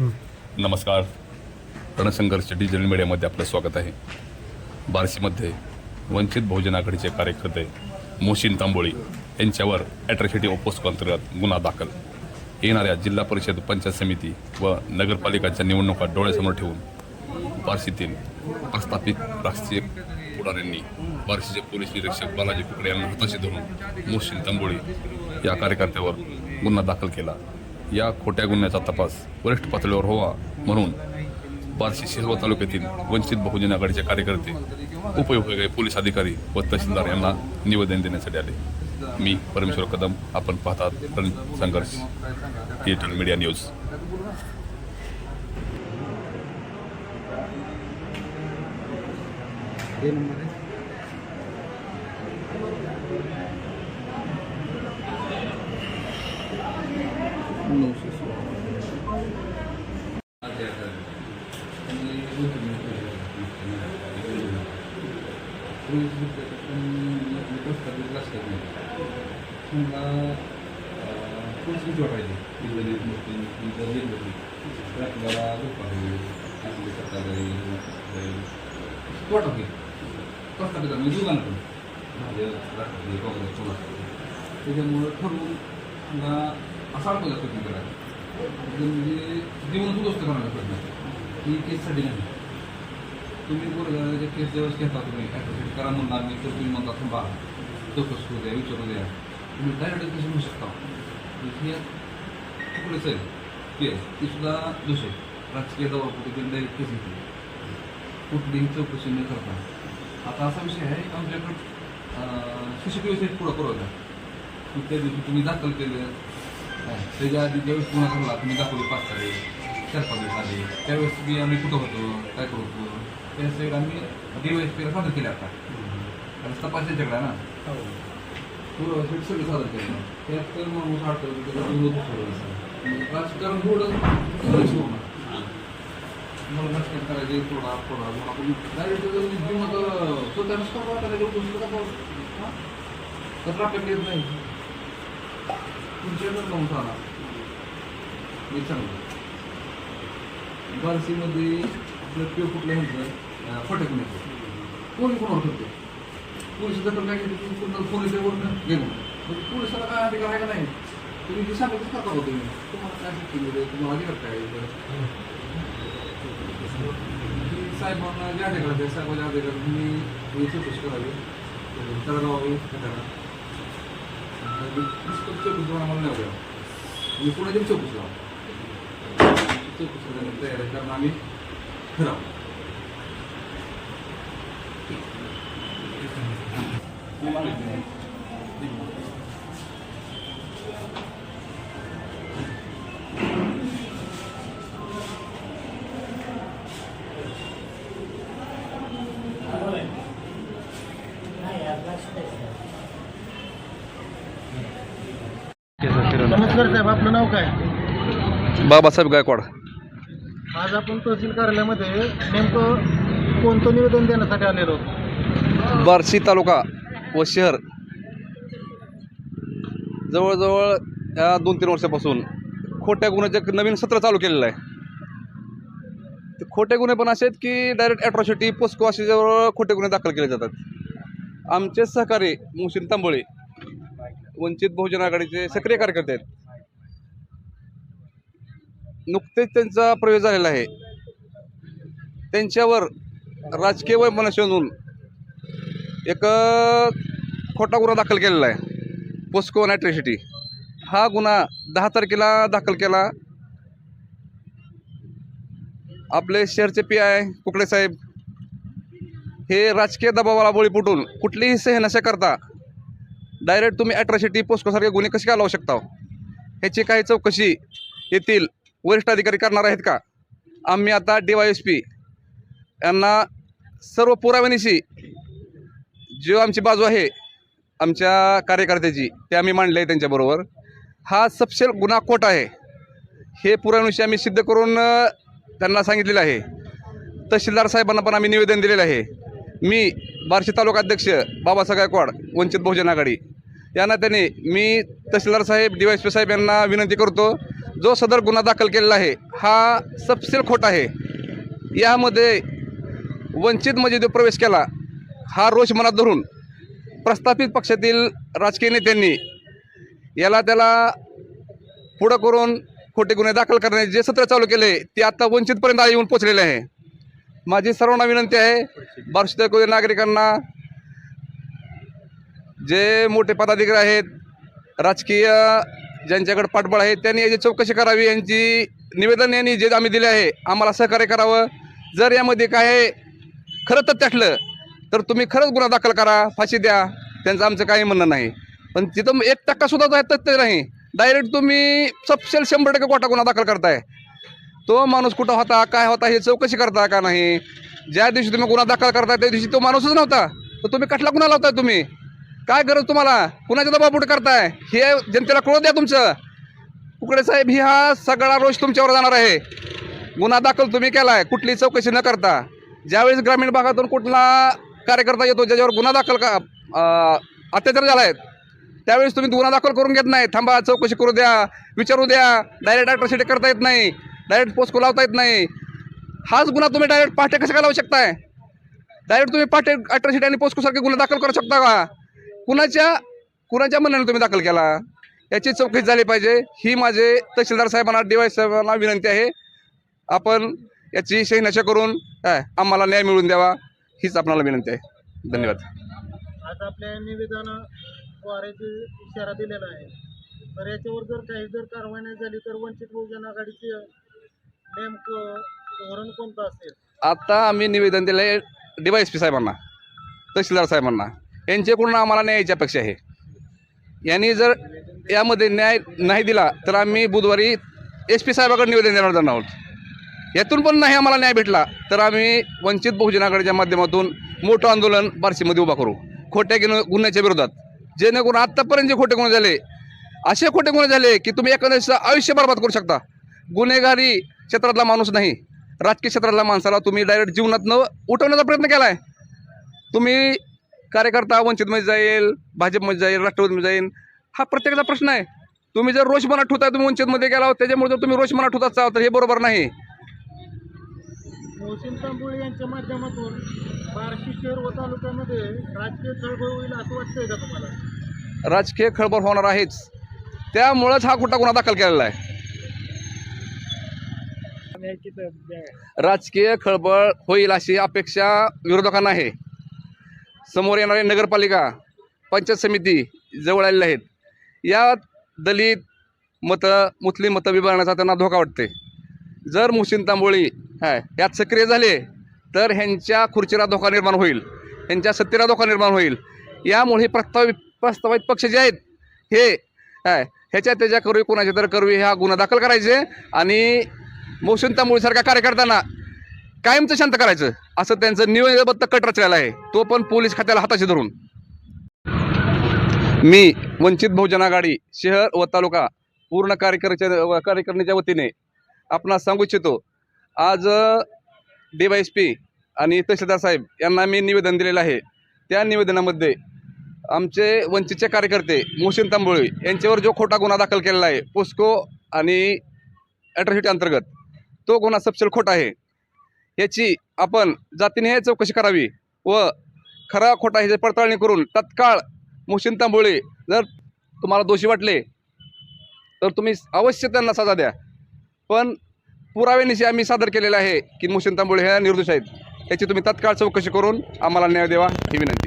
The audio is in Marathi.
नमस्कार. रणसंघर्ष डिजिटल मीडियामध्ये आपलं स्वागत आहे. बार्शीमध्ये वंचित बहुजन आघाडीचे कार्यकर्ते मोशीन तांबोळी यांच्यावर ॲट्रॉसिटी ऑपोस्को अंतर्गत गुन्हा दाखल. येणाऱ्या जिल्हा परिषद पंचायत समिती व नगरपालिकांच्या निवडणुका डोळ्यासमोर ठेवून बार्शीतील प्रस्थापित राष्ट्रीय पुढाऱ्यांनी बार्शीचे पोलीस निरीक्षक बालाजी कुकडे यांना हाताशी धरून मोशीन तांबोळी या कार्यकर्त्यावर गुन्हा दाखल केला. या खोट्या गुन्ह्याचा तपास वरिष्ठ पातळीवर व्हावा म्हणून बार्शी शिरवा तालुक्यातील वंचित बहुजन आघाडीचे कार्यकर्ते उपविभागीय पोलीस अधिकारी व तहसीलदार यांना निवेदन देण्यासाठी आले. मी परमेश्वर कदम आपण पाहतात संघर्ष डिजिटल मीडिया न्यूज. नंबर नऊशे सोळा त्याच्यामुळं ठरवून मला असा अडकवला प्रयत्न करा म्हणजे जीवन दुरुस्त करण्याचा प्रयत्न ही केससाठी नाही. तुम्ही बोलगा केस ज्यावेळेस घेता तुम्ही ॲडव्होकेट करा म्हणणार मी तर तुम्ही म्हणता थांबा चौकस करू द्या विचारू द्या. तुम्ही डायरेक्ट कशी म्हणू शकता? हे कुठलंच आहे. केस ती सुद्धा दोष आहे राजकीय दबावपोटी त्यांनी डायरेक्ट केस घेतली. कुठलीही चौकशी न करता. आता असा विषय आहे आमच्याकडं C C T V set पुढं पुरवला त्या दिवशी तुम्ही दाखल केलं त्याच्या आधी ज्यावेळेस पुन्हा झाला तुम्ही दाखवले पाच तारीख चार पाच दिवस आले त्यावेळेस मी आम्ही कुठं होतो काय करत होतो त्या साईड आम्ही डीवायस पीला सादर केले आता. कारण तपास त्यांच्याकडे ना. पुरं सेट सगळं सादर केलं. त्यात तर माणूस अडकवतो त्याचा विरोध ठरवायचा राजकारण थोडं होणार. मला राजकारण करायचे थोडा थोडा मग आपण डायरेक्ट जीवनात स्वतः नसतो करायचं तर आपल्याकडे येत नाही. तुमच्याकडे लावून सांगा मी सांगतो. बार्शीमध्ये आपलं पिव कुठल्या ह्यांचं फटक नाही कोणी कोणावर करते? पोलीस दखल काय घेते कोणतं कोणाला फोन येते वरून? गेलो मग. पोलिसाला काय अधिकार आहे का नाही? तुम्ही जे सांगितलं करता होतो तुम्ही? तुम्हाला काय शिक्षण दिले तुम्हाला अधिकार काय साहेबांना जे अधिकार आहे साहेबांच्या अधिकार तुम्ही चौकशी करावी. तळगावावी करा चौकशी आम्हाला नाही हवं मी पुढे तरी चौकशी लावा चौकशी करण्याची तयार आहे कारण आम्ही नमस्कार साहेब आपलं नाव काय? बाबासाहेब गायकवाड. आज आपण तहसील कार्यालयामध्ये नेमकं कोणतं निवेदन देण्यासाठी आलेलो बार्शी तालुका व शहर. जवळजवळ या दोन तीन वर्षापासून खोट्या गुन्ह्याचे एक नवीन सत्र चालू केलेलं आहे. ते खोटे गुन्हे पण असे आहेत की डायरेक्ट ॲट्रॉसिटी पोस्को असे जवळ खोटे गुन्हे दाखल केले जातात. आमचे सहकारी मुहसिन तांबोळे वंचित बहुजन आघाडीचे सक्रिय कार्यकर्ते आहेत. नुकतेच त्यांचा प्रवेश झालेला आहे. त्यांच्यावर राजकीय वैमनस्य शोधून एक खोटा गुन्हा दाखल केलेला आहे. पोस्को आणि हा गुन्हा दहा तारखेला दाखल केला. आपले शहरचे पी आय कुकडे साहेब हे राजकीय दबावाला बळी फुटून कुठलीही सही नशा करता डायरेक्ट तुम्ही ॲट्रॉसिटी पोस्कोसारखे गुन्हे कसे काय लावू शकता? ह्याची काही चौकशी येथील वरिष्ठ अधिकारी करणार आहेत का? आम्ही आता डी वाय एस पी यांना सर्व पुराव्यानिशी जो आमची बाजू आहे आमच्या कार्यकर्त्याची ते आम्ही मांडले आहे त्यांच्याबरोबर. हा सपशेल गुन्हा खोट आहे? हे पुराव्यानिशी आम्ही सिद्ध करून त्यांना सांगितलेलं आहे. तहसीलदार साहेबांना पण आम्ही निवेदन दिलेलं आहे. मी बार्शी तालुका अध्यक्ष बाबासाहेब गायकवाड वंचित बहुजन आघाडी या नात्याने मी तहसीलदार साहेब डी वाय पी साहेब यांना विनंती करतो जो सदर गुन्हा दाखल केलेला आहे हा सपशेल खोट आहे. यामध्ये वंचित म्हणजे जो प्रवेश केला हा रोष मनात धरून प्रस्थापित पक्षातील राजकीय नेत्यांनी याला त्याला पुढं करून खोटे गुन्हे दाखल करण्याचे जे सत्र चालू केले ते आता वंचितपर्यंत येऊन पोचलेले आहे. माझी सर्वांना विनंती आहे बार्शीतील नागरिकांना जे मोठे पदाधिकारी आहेत राजकीय ज्यांच्याकडे पाठबळ आहे त्यांनी याची चौकशी करावी. यांची निवेदन यांनी जे आम्ही दिले आहे आम्हाला सहकार्य करावं. जर यामध्ये काय खरं तर असलं तर तुम्ही खरंच गुन्हा दाखल करा फाशी द्या. त्यांचं आमचं काही म्हणणं नाही. पण तिथं एक टक्का सुद्धा तो तथ्य नाही. डायरेक्ट तुम्ही सपशेल शंभर टक्के कोटा गुन्हा दाखल करताय. तो माणूस कुठं होता काय होता हे चौकशी करता का नाही? ज्या दिवशी तुम्ही गुन्हा दाखल करताय त्या दिवशी तो माणूसच नव्हता. तर तुम्ही कठला गुन्हा लावताय तुम्ही? काय गरज तुम्हाला? कुणाच्या दबापुढे करताय? हे जनतेला कळू द्या तुमचं. कुकडे साहेब ही हा सगळा रोष तुमच्यावर जाणार आहे. गुन्हा दाखल तुम्ही केलाय कुठली चौकशी न करता. ज्यावेळेस ग्रामीण भागातून कुठला कार्यकर्ता येतो ज्याच्यावर गुन्हा दाखल का अत्याचार झाला आहे त्यावेळेस तुम्ही गुन्हा दाखल करून घेत नाही. थांबा चौकशी करू द्या विचारू द्या. डायरेक्ट अॅट्रॉसिटी करता येत नाही. डायरेक्ट पोस्को लावता येत नाही. हाच गुन्हा तुम्ही डायरेक्ट पहाटे कसं काय लावू शकताय? डायरेक्ट तुम्ही पहाटे अॅट्रॉसिटी आणि पोस्कोसारखे गुन्हा दाखल करू शकता का? कुणाच्या कुणाच्या म्हणण्याने तुम्ही दाखल केला? याची चौकशी झाली पाहिजे. ही माझे तहसीलदार साहेबांना डी वाय साहेबांना विनंती आहे. आपण याची शहनाशा करून काय आम्हाला न्याय मिळवून द्यावा हीच आपणाला विनंती आहे. धन्यवाद. आज आपल्या निवेदन इशारा दिलेला आहे. तर याच्यावर जर काही जर कारवाई नाही झाली तर वंचित बहुजन आघाडीचे नेमकं धोरण कोणतं असेल? आता आम्ही निवेदन दिलं आहे डी वाय एस पी साहेबांना तहसीलदार साहेबांना. यांच्याकडून आम्हाला न्यायाची अपेक्षा आहे. यांनी जर यामध्ये न्याय नाही दिला तर आम्ही बुधवारी एस पी साहेबाकडे निवेदन देणार जाणार आहोत. यातून पण नाही आम्हाला न्याय भेटला तर आम्ही वंचित बहुजन आघाडीच्या माध्यमातून मोठं आंदोलन बार्शीमध्ये उभा करू. खोट्या गुन्ह गुन्ह्याच्या विरोधात. जेणेकरून आत्तापर्यंत जे खोटे गुन्हे झाले असे खोटे गुन्हे झाले की तुम्ही एखाद्याचं आयुष्य बर्बाद करू शकता. गुन्हेगारी क्षेत्रातला माणूस नाही. राजकीय क्षेत्रातल्या माणसाला तुम्ही डायरेक्ट जीवनात न उठवण्याचा प्रयत्न केला आहे तुम्ही कार्यकर्ता वंचितमध्ये जाईल भाजपमध्ये जाईल राष्ट्रवादीमध्ये जाईल हा प्रत्येकाचा प्रश्न आहे. तुम्ही जर रोष मनात ठेवताय तुम्ही वंचितमध्ये गेला त्याच्यामुळे जर तुम्ही रोष मनात ठेवत असाल तर हे बरोबर नाही. मोहसिन तांबोळी यांच्या माध्यमातून बार्शी शहर व तालुक्यामध्ये राजकीय चळवळ होईल असं वाटतंय का तुम्हाला? राजकीय खळबळ होणार आहेच. त्यामुळंच हा खोटा गुन्हा दाखल केलेला आहे. राजकीय खळबळ होईल अशी अपेक्षा विरोधकांना आहे. समोर येणारी नगरपालिका पंचायत समिती जवळ आलेले आहेत. या दलित मतं मुस्लिम मतं विभागण्याचा त्यांना धोका वाटते जर मुहसिन तांबोळी हाय यात सक्रिय झाले तर ह्यांच्या खुर्चीला धोका निर्माण होईल. ह्यांच्या सत्तेला धोका निर्माण होईल. यामुळे हे प्रस्तावित प्रस्तावित पक्ष जे आहेत हे काय ह्याच्या त्याच्या करवी कोणाच्या तर करवी हा गुन्हा दाखल करायचे आणि मोहसिन तांबोळीसारख्या कार्यकर्त्यांना कायमचं शांत करायचं. असं त्यांचं नियोजनबद्ध कट रचलेला आहे. तो पण पोलीस खात्याला हाताशी धरून. मी वंचित बहुजन आघाडी शहर व तालुका पूर्ण कार्यकर्त्या कार्यकारिणीच्या वतीने आपणास सांगू इच्छितो आज डी वाय एस पी आणि तहसीलदार साहेब यांना मी निवेदन दिलेलं आहे. त्या निवेदनामध्ये आमचे वंचितचे कार्यकर्ते मोहसिन तांबोळी यांच्यावर जो खोटा गुन्हा दाखल केलेला आहे पोस्को आणि ॲट्रॉसिटी अंतर्गत तो गुन्हा सपशेल खोटा आहे. याची आपण जातीने चौकशी करावी व खरा खोटा ह्याची पडताळणी करून तत्काळ मोहसिन तांबोळे जर तुम्हाला दोषी वाटले तर तुम्ही अवश्य त्यांना सजा द्या. पण पुराव्यानिशी आम्ही सादर केलेलं आहे की मोहसिन तांबोळे ह्या निर्दोष आहेत. याची तुम्ही तत्काळ चौकशी करून आम्हाला न्याय द्यावा ही विनंती.